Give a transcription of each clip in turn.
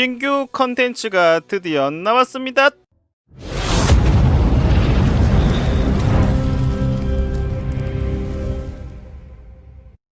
신규 컨텐츠가 드디어 나왔습니다.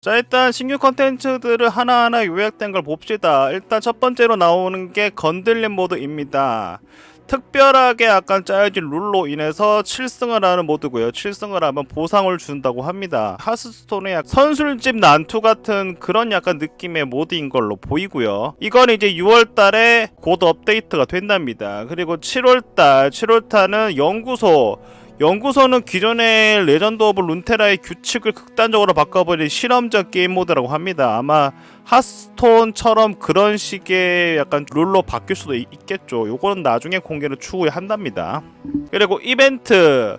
자 일단 신규 컨텐츠들을 하나하나 요약된 걸 봅시다. 일단 첫 번째로 나오는 게 건들림 모드입니다. 특별하게 약간 짜여진 룰로 인해서 7승을 하는 모드고요. 7승을 하면 보상을 준다고 합니다. 하스스톤의 약 선술집 난투 같은 그런 약간 느낌의 모드인 걸로 보이고요. 이건 이제 6월 달에 곧 업데이트가 된답니다. 그리고 7월 달, 7월 달은 연구소 연구소는 기존의 레전드 오브 룬테라의 규칙을 극단적으로 바꿔버린 실험적 게임 모드라고 합니다. 아마 하스톤처럼 그런 식의 약간 룰로 바뀔 수도 있, 겠죠 요거는 나중에 공개를 추후에 한답니다. 그리고 이벤트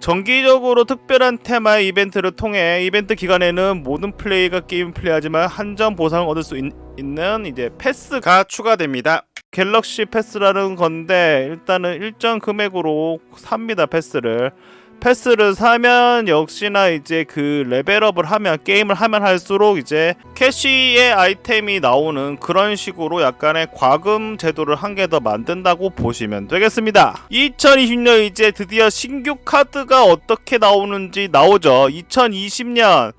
정기적으로 특별한 테마의 이벤트를 통해 이벤트 기간에는 모든 플레이가 게임 플레이하지만 한정 보상을 얻을 수 있, 있는 이제 패스가 추가됩니다. 갤럭시 패스라는 건데 일단은 일정 금액으로 삽니다 패스를 패스를 사면 역시나 이제 그 레벨업을 하면 게임을 하면 할수록 이제 캐시의 아이템이 나오는 그런 식으로 약간의 과금 제도를 한 개 더 만든다고 보시면 되겠습니다. 2020년 이제 드디어 신규 카드가 어떻게 나오는지 나오죠. 2020년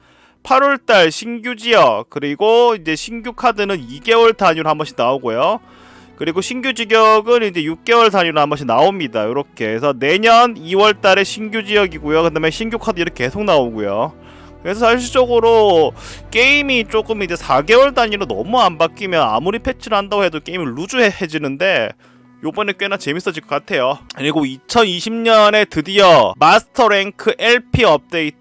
8월달 신규 지역 그리고 이제 신규 카드는 2개월 단위로 한 번씩 나오고요. 그리고 신규 지역은 이제 6개월 단위로 한 번씩 나옵니다. 이렇게 해서 내년 2월 달에 신규 지역이고요. 그다음에 신규 카드 이렇게 계속 나오고요. 그래서 사실적으로 게임이 조금 이제 4개월 단위로 너무 안 바뀌면 아무리 패치를 한다고 해도 게임이 루즈해지는데 요번에 꽤나 재밌어질 것 같아요. 그리고 2020년에 드디어 마스터 랭크 LP 업데이트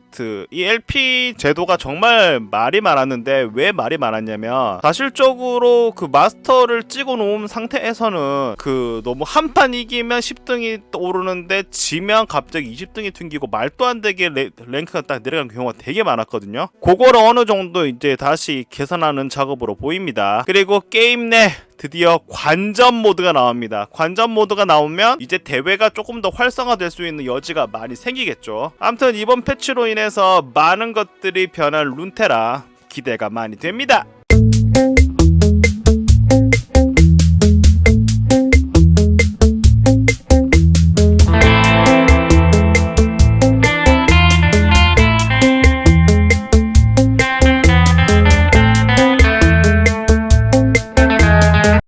이 LP 제도가 정말 말이 많았는데 왜 말이 많았냐면 사실적으로 그 마스터를 찍어 놓은 상태에서는 그 너무 한 판 이기면 10등이 오르는데 지면 갑자기 20등이 튕기고 말도 안 되게 레, 랭크가 딱 내려가는 경우가 되게 많았거든요. 그거를 어느 정도 이제 다시 개선하는 작업으로 보입니다. 그리고 게임 내 드디어 관전 모드가 나옵니다. 관전 모드가 나오면 이제 대회가 조금 더 활성화될 수 있는 여지가 많이 생기겠죠. 아무튼 이번 패치로 인해서 많은 것들이 변한 룬테라 기대가 많이 됩니다.